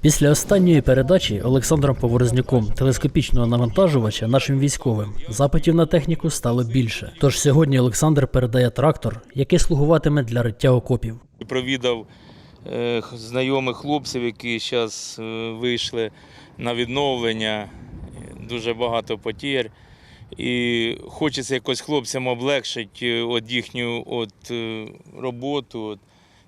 Після останньої передачі Олександром Поворознюком телескопічного навантажувача нашим військовим запитів на техніку стало більше. Тож сьогодні Олександр передає трактор, який слугуватиме для риття окопів. Провідав е, знайомих хлопців, які зараз вийшли на відновлення. Е, Дуже багато потір. І хочеться якось хлопцям облегшити от їхню от, е, роботу. От.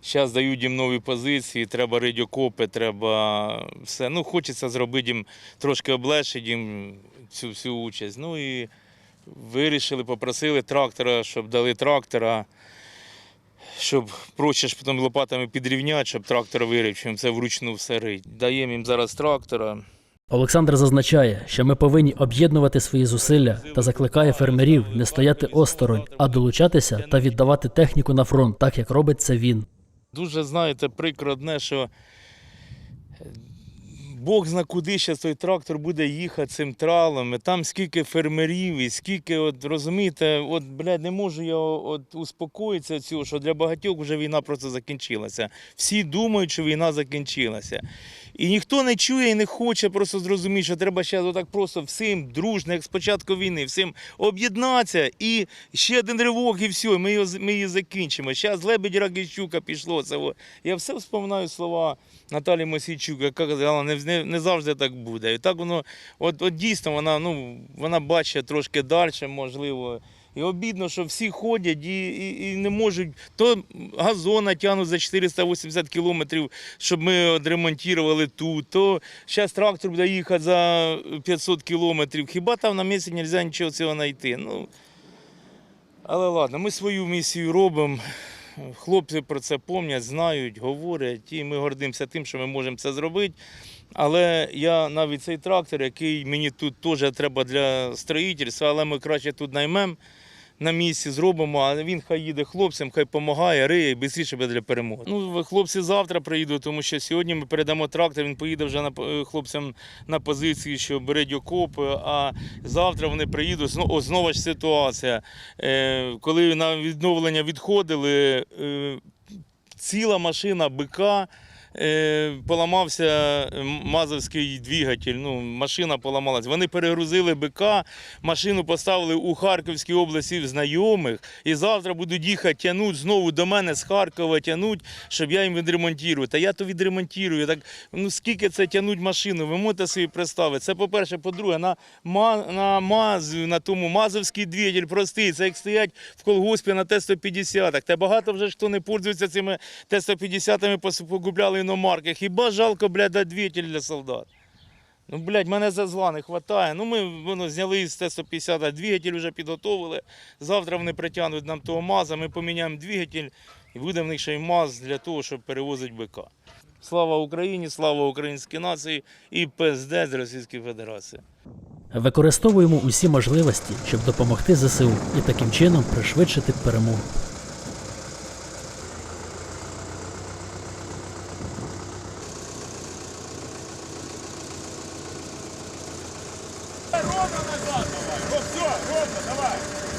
Зараз дають їм нові позиції, треба рити окопи, треба все. Ну, хочеться зробити їм трошки облегшити їм цю всю участь. Ну і вирішили, попросили трактора, щоб дали трактора щоб проще ж потім лопатами підрівняти, щоб трактор вирив, чим це вручну все рить. Даємо їм зараз трактора. Олександр зазначає, що ми повинні об'єднувати свої зусилля та закликає фермерів не стояти осторонь, а долучатися та віддавати техніку на фронт, так як робить це він. Дуже, знаєте, прикро одне, що Бог зна куди ще той трактор буде їхати цим тралом. Там скільки фермерів, і скільки, от розумієте, от, блядь, не можу я от успокоїтися цього, що для багатьох вже війна просто закінчилася. Всі думають, що війна закінчилася. І ніхто не чує і не хоче просто зрозуміти, що треба ще отак просто всім дружно, як з початку війни, всім об'єднатися і ще один ривок, і все, ми, його, ми її закінчимо. Зараз лебедь Рагищука пішло. Це. Я все вспоминаю слова Наталі Мосійчук, яка казала, не, не завжди так буде. І так воно, от, от дійсно, вона, ну, вона бачить трошки далі, можливо. І обідно, що всі ходять і, і, і не можуть. То газона тягнуть за 480 кілометрів, щоб ми відремонтували тут, то зараз трактор буде їхати за 500 кілометрів. Хіба там на місці не можна нічого цього знайти? Ну, але ладно, ми свою місію робимо. Хлопці про це пам'ятають, знають, говорять, і ми гордимося тим, що ми можемо це зробити. Але я навіть цей трактор, який мені тут теж треба для строїтельства, але ми краще тут наймемо на місці, зробимо, а він хай їде хлопцям, хай допомагає, риє і швидше буде для перемоги. Ну, хлопці завтра приїдуть, тому що сьогодні ми передамо трактор, він поїде вже на, е, хлопцям на позиції, що беруть окопи, а завтра вони приїдуть. Знову, знову ж ситуація. Е, коли на відновлення відходили, е, ціла машина БК. Е, поламався мазовський двигатель, ну, машина поламалась. Вони перегрузили БК, машину поставили у Харківській області знайомих, і завтра будуть їхати тягнуть знову до мене з Харкова тягнуть, щоб я їм відремонтую. Та я то відремонтую. Так, ну, скільки це тягнуть машину, ви можете собі представити. Це по-перше, по-друге, на, на МАЗ, на тому мазовський двигатель простий, це як стоять в колгоспі на Т-150. Та багато вже хто не пользується цими Т-150, пос- покупляли іномарки. Хіба жалко, блядь, двигатель для солдат? Ну, блядь, мене за зла не вистачає. Ну, ми воно, зняли з Т-150, а двигатель вже підготовили. Завтра вони притягнуть нам того МАЗа, ми поміняємо двигатель і буде в них ще й МАЗ для того, щоб перевозити БК. Слава Україні, слава українській нації і ПСД з Російської Федерації. Використовуємо усі можливості, щоб допомогти ЗСУ і таким чином пришвидшити перемогу. Ровно назад давай. Вот все, ровно, давай.